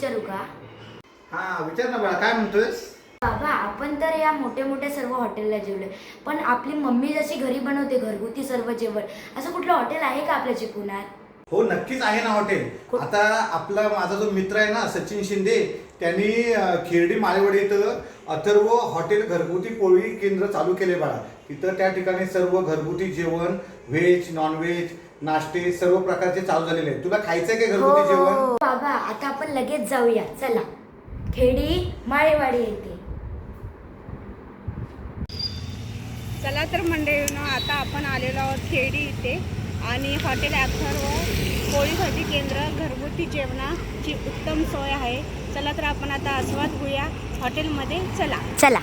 विचारू का? हा विचार ना बाळा काय म्हणतोयस बाबा आपण तर या मोठ्या मोठ्या सर्व हॉटेलला जेवलोय पण आपली मम्मी जशी घरी बनवते घरगुती सर्व जेवण असं कुठलं हॉटेल आहे का आपल्या चिपळुणात हो नक्कीच आहे ना हॉटेल. आता आपला माझा जो मित्र आहे ना सचिन शिंदे त्यांनी अं, खिरडी माळेवाडी इथं अथर्व हॉटेल घरगुती पोळी केंद्र चालू केले बाळा. तिथं त्या ठिकाणी सर्व घरगुती जेवण व्हेज नॉनव्हेज नाश्ते सर्व प्रकारचे चालू झालेले आहेत. तुला खायचंय का घरगुती जेवण? हो बाबा आता आपण लगेच जाऊया. चला. खेडी माळेवाडी येते. चला तर मंडळीनं आता आपण आलेलो आहोत खेडी इथे. आणि हॉटेल अथर्व पोळीसाठी केंद्र घरगुती जेवणाची उत्तम सोय आहे. चला तर आपण आता आस्वाद घेऊया हॉटेलमध्ये. चला. चला.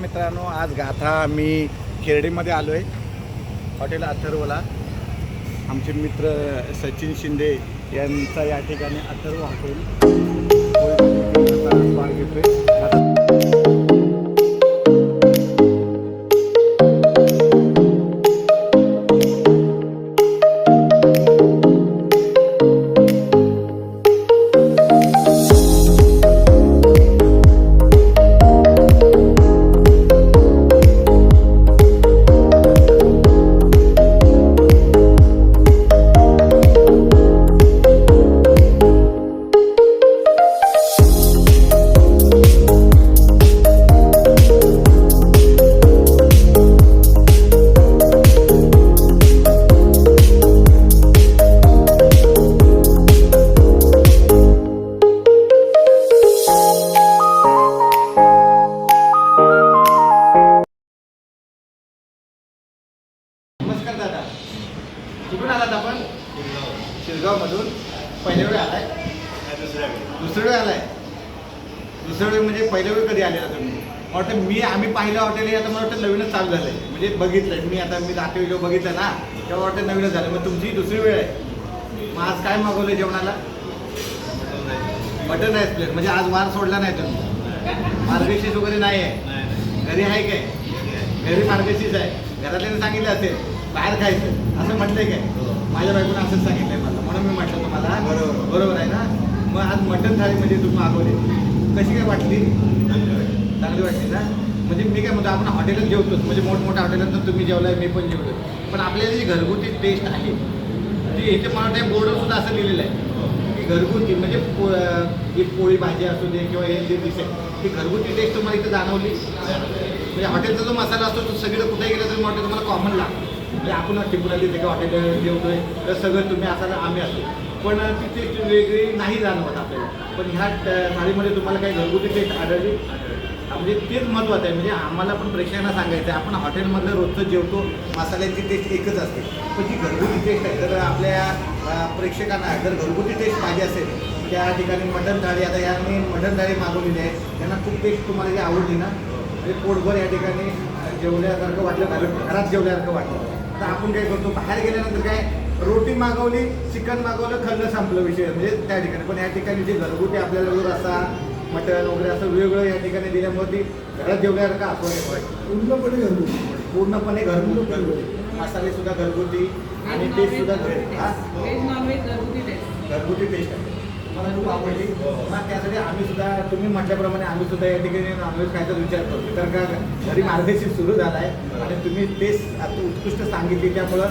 मित्रांनो आज गाथा मी खिरडीमध्ये आलो आहे हॉटेल अथर्वला. आमचे मित्र सचिन शिंदे यांचा या ठिकाणी अथर्व हॉटेल. पोळी स्वाद घेतोय. शिरगाव मधून पहिल्या वेळ आलाय? दुसऱ्या वेळ. आलाय? दुसऱ्या वेळ म्हणजे पहिल्या वेळ कधी आलेला तुम्ही? वाटतं मी आम्ही पाहिलं हॉटेल हे आता मला वाटतं नवीनच चालू झालंय. म्हणजे बघितलंय. मी आता मी रात्री व्हिडिओ बघितला ना तेव्हा वाटतं नवीनच झालं. मग तुमची दुसरी वेळ आहे. मग आज काय मागवलं जेवणाला? मटन आहे प्लेट. म्हणजे आज वार सोडला नाही तुम्ही? मार्गशीस वगैरे नाही आहे? घरी आहे काय? घरी मार्गशीस आहे. घरातल्याने सांगितलं असेल बाहेर खायचं. असं म्हटलंय काय? माझ्या बायकोनं असंच मी बरोबर. बरोबर आहे ना? मग आज मटन थाळी म्हणजे तुम्ही मागवली. कशी काय वाटली? चांगली वाटली ना? म्हणजे मी काय म्हणतो आपण हॉटेलात जेवतोच. म्हणजे मोठमोठ्या हॉटेलात तुम्ही जेवलाय मी पण जेवलो पण आपल्याला जी घरगुती टेस्ट आहे ती इथे मला वाटतं बोर्डवर सुद्धा असं लिहिलेलं आहे. की घरगुती म्हणजे पो ही पोळी भाजी असू दे किंवा हे जे डिश आहे ती घरगुती टेस्ट तुम्हाला इथं जाणवली? म्हणजे हॉटेलचा जो मसाला असतो तो सगळं कुठे गेला तरी वाटतं तुम्हाला कॉमन लागतो. म्हणजे आपण टिपूला तिथे का हॉटेल जेवतोय तर सगळं तुम्ही असाल आम्ही असतो. पण ती टेस्ट वेगळी नाही जाणवत आपल्याला. पण ह्या थाळीमध्ये तुम्हाला काही घरगुती टेस्ट आढळली? म्हणजे तेच महत्त्वाचं आहे. म्हणजे आम्हाला पण प्रेक्षकांना सांगायचं आहे आपण हॉटेलमधलं रोजचं जेवतो मसाल्याची टेस्ट एकच असते. पण जी घरगुती टेस्ट आहे तर आपल्या प्रेक्षकांना जर घरगुती टेस्ट पाहिजे असेल त्या ठिकाणी मटण थाळी आता याने मटण थाळी मागवलेली आहे त्यांना खूप टेस्ट तुम्हाला जी आवडली ना? म्हणजे पोटभर या ठिकाणी जेवल्यासारखं वाटलं घरात घरात जेवल्यासारखं वाटलं. तर आपण काय करतो बाहेर गेल्यानंतर काय रोटी मागवली चिकन मागवलं खाल्लं संपलं विषय. म्हणजे त्या ठिकाणी. पण या ठिकाणी जे घरगुती आपल्याला जो रसा मटण वगैरे असं वेगळं या ठिकाणी दिल्यामुळे ती घरात जेवल्यासारखं आठवण वाटतं पूर्णपणे घरगुती. पूर्णपणे घरगुती. मसाले सुद्धा घरगुती आणि टेस्ट सुद्धा हा? घरगुती घरगुती टेस्ट आहे. मला खूप आवडली. मग त्यासाठी आम्ही सुद्धा तुम्ही म्हटल्याप्रमाणे आम्ही सुद्धा या ठिकाणी नॉनव्हेज खायचा विचार करतो तर का घरी मार्गशीर सुरू झाला आहे आणि तुम्ही तेच आता उत्कृष्ट सांगितली त्यामुळं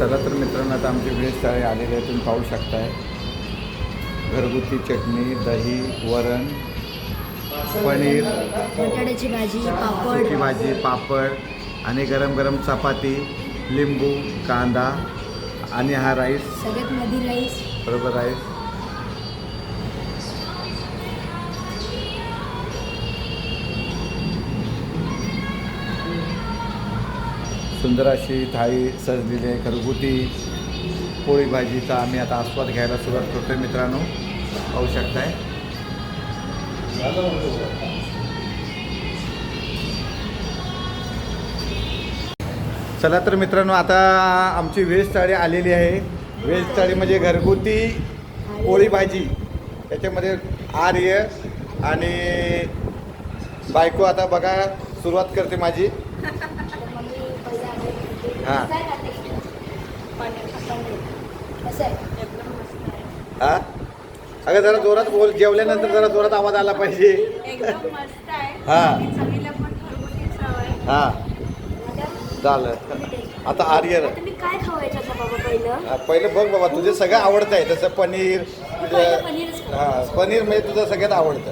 चला तर मित्रांनो आता आमची वेज तळे आलेले आहे तुम्ही पाहू शकताय. घरगुती चटणी दही वरण पनीर बटाट्याची भाजी पापड. भाजी पापड आणि गरम गरम चपाती लिंबू कांदा आणि हा राईस. सगळ्यात मधी राईस. बरोबर राईस. सुंदर अशी थाळी सजलेली आहे घरगुती पोळी भाजीचा आम्ही आता आस्वाद घ्यायला सुरुवात करतोय मित्रांनो. पाहू शकताय. चला तर मित्रांनो आता आमची व्हेज थाळी आलेली आहे. व्हेज थाळी म्हणजे घरगुती पोळी भाजी त्याच्यामध्ये आर्य आणि बायको आता बघा सुरुवात करते माझी. हां. हां? अगं जरा जोरात बोल जेवल्यानंतर जरा जोरात आवाज आला पाहिजे. हा. हां. झालं आता आर्य पहिलं पहिलं बघ बाबा तुझे सगळं आवडतं आहे तसं पनीर. हां पनीर म्हणजे तुझं सगळ्यात आवडतं.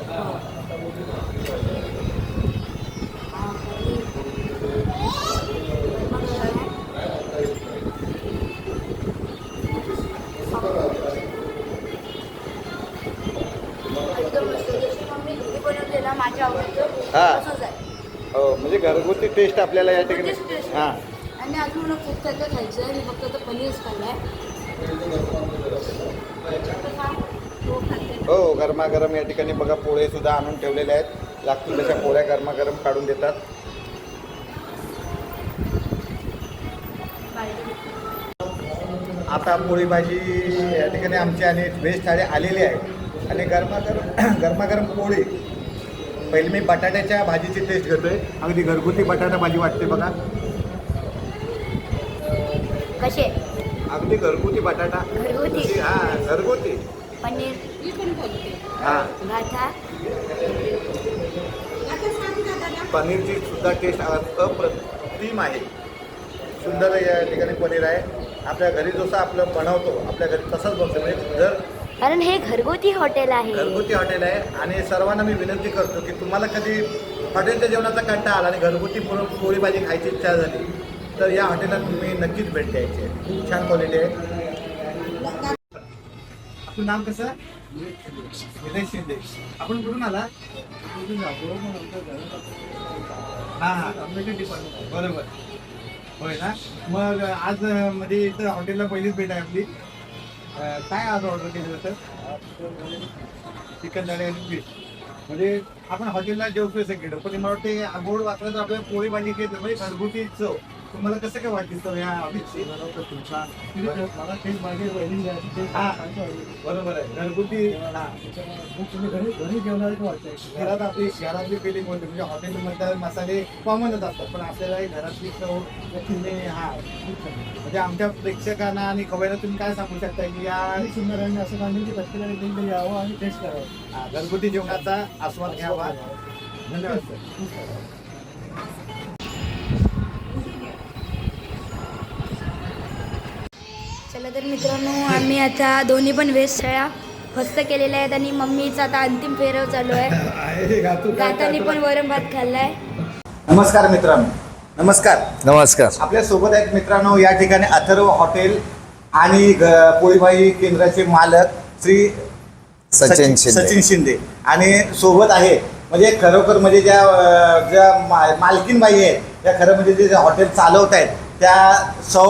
म्हणजे घरगुती टेस्ट आपल्याला या ठिकाणी? घरगुतीच taste. हां. आणि अजून मला खूप खायचं आहे मी फक्त आता पनीरच खाल्लाय. हो खाते हो गरमागरम या ठिकाणी बघा पोळे सुद्धा आणून ठेवलेले आहेत. लागतील तशा पोळ्या गरमागरम काढून देतात. आता पोळी भाजी या ठिकाणी आमची आणि व्हेज थाळी आलेली आहे. आणि गरमागरम गरमागरम पोळी पहिले मी बटाट्याच्या भाजीची टेस्ट घेतोय. अगदी घरगुती बटाटा भाजी वाटते बघा. कसे? अगदी घरगुती बटाटा. घरगुती? हां घरगुती. पनीर. हां. पनीरची सुद्धा टेस्ट अप्रतिम आहे. सुंदर या ठिकाणी पनीर आहे. आपल्या घरी जसं आपलं बनवतो आपल्या घरी तसंच बनतो म्हणजे जर कारण हे घरगुती हॉटेल आहे. घरगुती हॉटेल आहे आणि सर्वांना मी विनंती करतो की तुम्हाला कधी हॉटेलच्या जेवणाचा कंटाळा आला आणि घरगुती पुरण पोळी भाजी खायची इच्छा झाली तर या हॉटेलात तुम्ही नक्कीच भेट द्यायची आहे. खूप छान क्वालिटी आहे. आपलं नाव कसं? विनय शिंदे. आपण कुठून आला? हां हां. बरोबर. होय ना? मग आज म्हणजे इथं हॉटेलला पहिलीच भेट आहे आपली. काय आज ऑर्डर केलं होतं? चिकन थाळी आणि फिश म्हणजे आपण हॉटेलला जेवतोय सगळीकडे पण मला वाटते गोड वाचलं तर आपल्याला पोळी भाजी घेतो म्हणजे घरगुती चव. तुम्हाला कसं काय वाटते चव या ऑफिसची हा. बरोबर आहे. घरगुती हा. घरात आपली शहरातली फिलिंग होते म्हणजे हॉटेलमध्ये मसाले कॉमनच असतात. पण आपल्याला घरातली चव हा. म्हणजे आमच्या प्रेक्षकांना आणि खवयला तुम्ही काय सांगू शकता? की या सुंदर आणि असं सांगेल की प्रत्येकाने एकदा यावं आणि टेस्ट करावं. घरगुती जेवणाचा आस्वाद घ्यावा. धन्यवाद सर. चला तर मित्रांनो आम्ही आता दोन्ही पण व्हेज शाळा फस्त केलेल्या आहेत आणि मम्मीचा आता अंतिम फेरव चालू आहे. गातानी पण वरण भात खाल्लाय. नमस्कार मित्रांनो. नमस्कार. नमस्कार. आपल्यासोबत आहेत मित्रांनो या ठिकाणी अथर्व हॉटेल आणि पोळीभाई केंद्राचे मालक श्री सचिन शिंदे. सचिन शिंदे. आणि सोबत आहे म्हणजे खरोखर म्हणजे ज्या ज्या मा- मालकीनबाई आहेत त्या खरं म्हणजे जे हॉटेल चालवत आहेत त्या सौ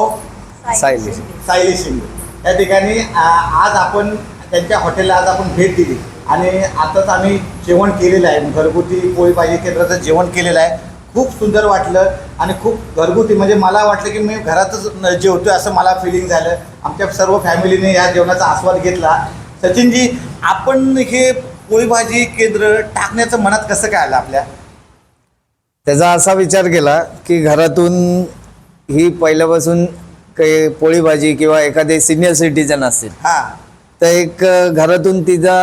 सायली. सायली शिंदे. या ठिकाणी आ- आज आपण त्यांच्या हॉटेलला आज आपण भेट दिली. आणि आताच आम्ही जेवण केलेलं आहे. घरगुती पोळी भाजी केंद्राचं जेवण केलेलं आहे. खूप सुंदर वाटलं आणि खूप घरगुती म्हणजे मला वाटलं की मी घरातच जेवतोय असं मला फिलिंग झालं. आमच्या सर्व फॅमिलीने या जेवणाचा आस्वाद घेतला. सचिनजी आपण हे पोळी भाजी केंद्र टाकण्याचं मनात कसं काय आलं आपल्या? त्याचा असा विचार केला की घरातून ही पहिल्यापासून काही पोळी भाजी किंवा एखादे सिनियर सिटीजन असतील हां. तर एक घरातून तिचा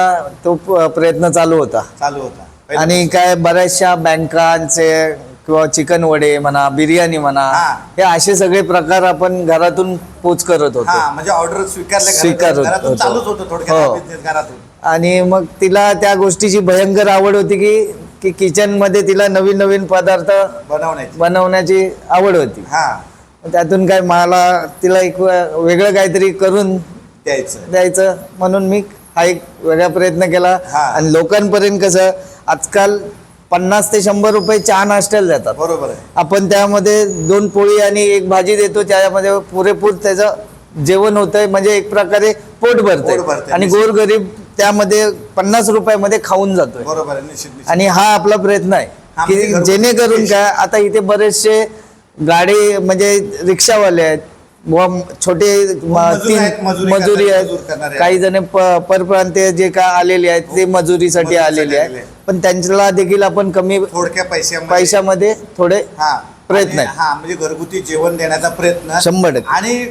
तो प्रयत्न चालू होता. चालू होता. आणि काय बऱ्याचशा बँकांचे किंवा चिकन वडे म्हणा बिर्याणी म्हणा हा. असे सगळे प्रकार आपण घरातून पोच करत होतो. म्हणजे ऑर्डर थोडक्यात हो. आणि मग तिला त्या गोष्टीची भयंकर आवड होती की की किचनमध्ये तिला नवीन नवीन पदार्थ बनवण्याची. बनवण्याची आवड होती. हा. त्यातून काय मला तिला एक वेगळं काहीतरी करून द्यायचं. द्यायचं. म्हणून मी हा एक वेगळा प्रयत्न केला. आणि लोकांपर्यंत कसं आजकाल पन्नास ते शंभर रुपये चहा नाश्त्याला जातात बरोबर आहे. आपण त्यामध्ये दोन पोळी आणि एक भाजी देतो त्यामध्ये पुरेपूर त्याचं जेवण होतंय. म्हणजे एक प्रकारे पोट भरतंय. भरतंय, आणि. गोरगरीब त्यामध्ये पन्नास रुपयामध्ये खाऊन जातोय. बरोबर आणि हा आपला प्रयत्न आहे. म्हणजे की घरगुती जेणेकरून. काय आता इथे बरेचसे गाडी म्हणजे रिक्षावाले आहेत व छोटे मजूर आहेत, तीन मजुरी काही जण परप्रांतीय जे काय आलेले आहेत ते मजुरीसाठी मजुरीसाठी आलेले आहेत. पण त्यांच्याला देखील आपण कमी थोडक्या पैशामध्ये पैशामध्ये थोडे हा प्रयत्न. हा म्हणजे घरगुती जेवण देण्याचा प्रयत्न शंभर टक्के. आणि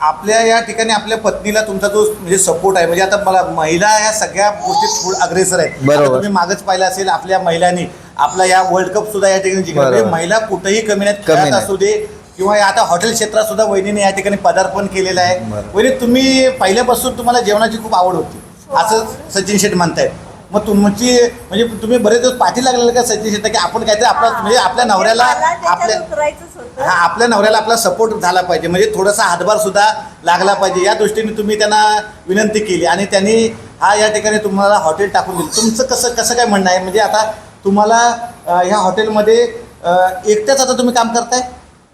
आपल्या या ठिकाणी आपल्या पत्नीला तुमचा जो म्हणजे सपोर्ट आहे म्हणजे आता मला महिला या सगळ्या गोष्टीत अग्रेसर आहेत बरोबर. तुम्ही मागच पाहिलं असेल आपल्या महिलांनी आपला या वर्ल्ड कप सुद्धा या ठिकाणी जिंकला. म्हणजे महिला कुठेही कमी नाहीत कमी खेळात नाही. असू दे किंवा या आता हॉटेल क्षेत्रात सुद्धा वहिनीने या ठिकाणी पदार्पण केलेलं आहे. वहिनी तुम्ही पहिल्यापासून तुम्हाला जेवणाची खूप आवड होती. असं सचिन शेठ म्हणतायत. मग तुमची म्हणजे तुम्ही बरेच दिवस पाठी लागलेलं का सचिन शेठ? की आपण काहीतरी आपला म्हणजे आपल्या नवऱ्याला आपल्या उतरायचंच होतं. हा आपल्या नवऱ्याला आपला सपोर्ट झाला पाहिजे. म्हणजे थोडासा हातभार सुद्धा लागला पाहिजे. या दृष्टीने तुम्ही त्यांना विनंती केली आणि त्यांनी हा या ठिकाणी तुम्हाला हॉटेल टाकून दिलं. तुमचं कसं कसं काय म्हणणं आहे? म्हणजे आता तुम्हाला ह्या हॉटेलमध्ये एकट्याच आता तुम्ही काम करताय?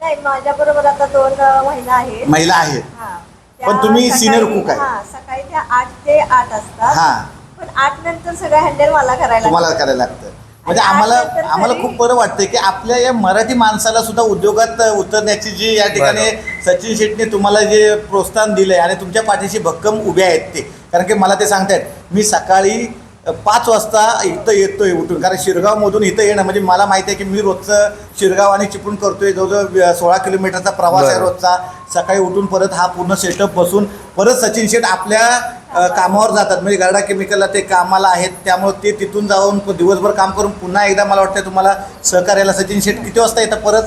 नाही माझ्या बरोबर आता दोन महिला आहेत. महिला आहेत. हा. पण तुम्ही senior cook आहे. हा सकाळी त्या आठ ते आठ असतात. हा. पण आठ नंतर सगळं हँडल मला करायला तुम्हाला. करायला लागतं. म्हणजे आम्हाला आम्हाला खूप बरं वाटतंय की आपल्या या मराठी माणसाला सुद्धा उद्योगात उतरण्याची जी या ठिकाणी सचिन शेट्टीने तुम्हाला जे प्रोत्साहन दिलंय आणि तुमच्या पाठीशी भक्कम उभे आहेत ते. कारण की मला ते सांगतायत मी सकाळी पाच वाजता इथं येतोय उठून. कारण शिरगावमधून इथं येणं म्हणजे मला माहिती आहे की मी रोजचं शिरगाव आणि चिपळूण करतोय. जवळजवळ सोळा किलोमीटरचा प्रवास आहे. रोजचा सकाळी उठून परत हा पूर्ण सेटअप बसून परत सचिन शेठ आपल्या कामावर जातात. म्हणजे गरडा केमिकलला ते कामाला आहेत त्यामुळे ते तिथून जाऊन दिवसभर काम करून पुन्हा एकदा मला वाटतं तुम्हाला सहकार्याला सचिन शेठ किती वाजता येतं परत?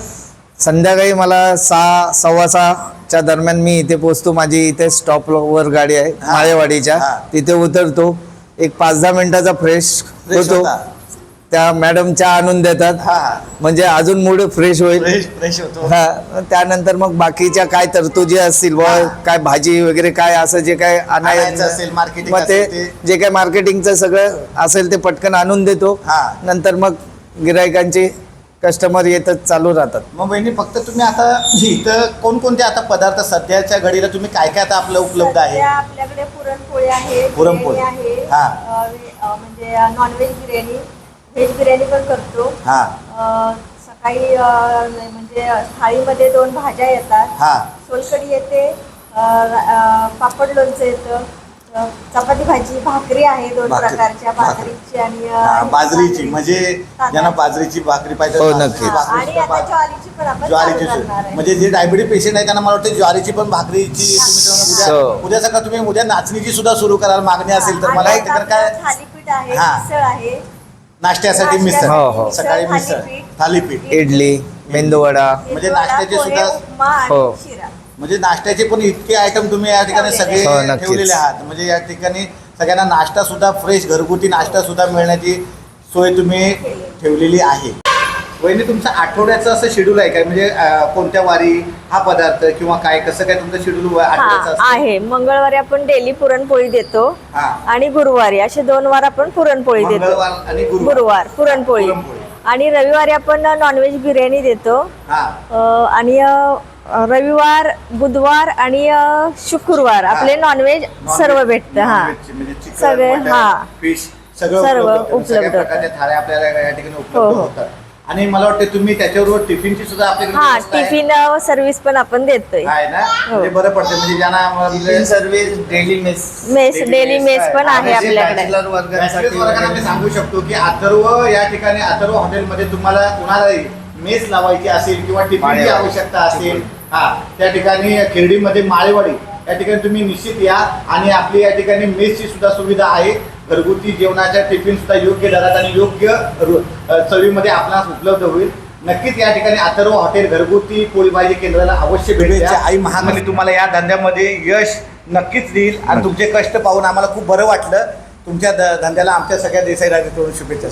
संध्याकाळी मला सहा सव्वा सहाच्या दरम्यान मी इथे पोचतो माझी इथे स्टॉपवर गाडी आहे. माळेवाडीच्या. तिथे उतरतो. एक पाच दहा मिनिटाचा फ्रेश Fresh होतो होता. त्या मॅडम चहा आणून देतात हा म्हणजे अजून मूड फ्रेश होईल फ्रेश फ्रेश होतो हा त्यानंतर मग बाकीच्या काय तरतुदी असतील हा. काय भाजी वगैरे काय असं जे काय आणायचं असेल, marketing मग ते असेल ते. जे काय मार्केटिंगचं सगळं असेल ते पटकन आणून देतो हा. नंतर मग गिरायकांचे कस्टमर येतच चालू राहतात. मग बहिणी फक्त तुम्ही आता इथं कोणकोणते आता पदार्थ सध्याच्या घडीला तुम्ही काय काय आता आपलं उपलब्ध आहे? सध्या आपल्याकडे पुरणपोळी आहे पुरणपोळी. बिर्याणी आहे हा. अ, वे- अ, म्हणजे नॉनव्हेज बिर्याणी. व्हेज बिर्याणी पण करतो. हा. अ, सकाळी अ, म्हणजे थाळीमध्ये दोन भाज्या येतात. हा. सोलकढी येते अ, अ, पापड लोणचं येतं. चपाती भाजी भाकरी आहे दोन भाकरी. प्रकारच्या भाकरी. बाजरीची आणि अ, बाजरीची तांदळाची. म्हणजे ज्यांना. बाजरीची भाकरी पाहिजे हो, नक्कीच. हा, आणि आता ज्वारीची पण आपण ज्वारीची चालू आहे. म्हणजे जे डायबिटीज पेशंट आहे त्यांना मला वाटतं ज्वारीची पण भाकरीची तुम्ही हो. उद्या उद्या सकाळ तुम्ही उद्या नाचणीची सुद्धा सुरू कराल मागणी असेल तर आणि मला आता वाटतं तर काय आपलं थालीपीठ आहे हा. मिसळ आहे नाश्त्यासाठी मिसळ हो, हो. सकाळी मिसळ, मिसळ थालीपीठ. थालीपीठ इडली मेंदूवडा म्हणजे मेदूवडा, नाश्त्याचे पोहे, सुद्धा- उपमा आणि हो. शिरा म्हणजे नाश्त्याचे पण इतके आयटम तुम्ही या ठिकाणी. सगळे हो, नक्कीच. ठेवलेले आहात. म्हणजे या ठिकाणी सगळ्यांना नाश्ता सुद्धा फ्रेश घरगुती नाश्ता सुद्धा मिळण्याची सोय तुम्ही ठेवलेली आहे. वहिनी तुमचं आठवड्याचं असं शेड्यूल आहे काय म्हणजे अं, कोणत्या वारी हा पदार्थ किंवा काय कसं काय तुमचं शेड्यूल आठवड्याचं हा असतं? आहे. मंगळवारी आपण डेली पुरणपोळी देतो हा. आणि गुरुवारी असे दोन वार आपण पुरणपोळी देतो. मंगळवार आणि गुरुवार. गुरुवार पुरणपोळी. पुरणपोळी. आणि रविवारी आपण नॉनव्हेज बिर्याणी देतो हा अ, आणि अ, रविवार बुधवार आणि अ, शुक्रवार आपले नॉनव्हेज सर्व भेटतं हा म्हणजे चिकन सगळे, हा. फिश सगळं सर्व उपलब्ध होतं. सगळ्या उपलब्ध प्रकारच्या थाळ्या आपल्याला या ठिकाणी हो, उपलब्ध हो. होतात आणि मला वाटतं तुम्ही त्याच्याबरोबर टिफिनची सुद्धा आपल्याकडे हा. टिफिन सर्व्हिस पण आपण देतोय. आहे ना? हो. म्हणजे बरं पडतं म्हणजे ज्यांना म्हणजे service daily mess mess Daily daily mess mess आहे. पण आहे. आणि जे आपल्याकडे. bachelor वर्गांसाठी Bachelor वर्गांना मी सांगू शकतो की अथर्व या ठिकाणी अथर्व हॉटेलमध्ये तुम्हाला कुणालाही मेस लावायची असेल किंवा टिफिनची माळेवाडी. आवश्यकता असेल हा त्या ठिकाणी खिरडीमध्ये माळेवाडी या ठिकाणी तुम्ही निश्चित या. आणि आपली या ठिकाणी मेसची सुद्धा सुविधा आहे. घरगुती जेवणाच्या टिफिन सुद्धा योग्य दरात आणि योग्य चवीमध्ये आपणास उपलब्ध होईल. नक्कीच या ठिकाणी अथर्व हॉटेल घरगुती पोळी भाजी केंद्राला अवश्य भेट द्या. आई महामनी तुम्हाला या धंद्यामध्ये यश नक्कीच देईल आणि तुमचे कष्ट पाहून आम्हाला खूप बरं वाटलं. तुमच्या धंद्याला आमच्या सगळ्या देसाई राजकडून शुभेच्छा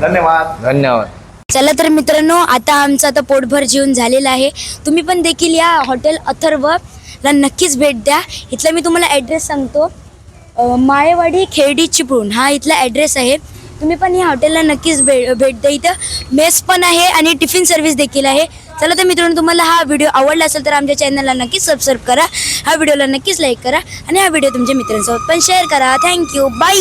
धन्यवाद. धन्यवाद. चला तर मित्रांनो आता आमचं आता पोटभर जेवण झालेलं आहे. तुम्ही पण देखील या हॉटेल अथर्वला नक्कीच भेट द्या. इथला मी तुम्हाला ॲड्रेस सांगतो. माळेवाडी खेडी चिपळूण हा इथला ॲड्रेस आहे. तुम्ही पण या हॉटेलला नक्कीच भे भेट द्या. इथं मेस पण आहे आणि टिफिन सर्व्हिस देखील आहे. चला तर मित्रांनो तुम्हाला हा व्हिडिओ आवडला असेल तर आमच्या चॅनलला नक्कीच सबस्क्राईब करा. हा व्हिडिओला नक्कीच लाईक करा. आणि हा व्हिडिओ तुमच्या मित्रांसोबत पण शेअर करा. Thank you bye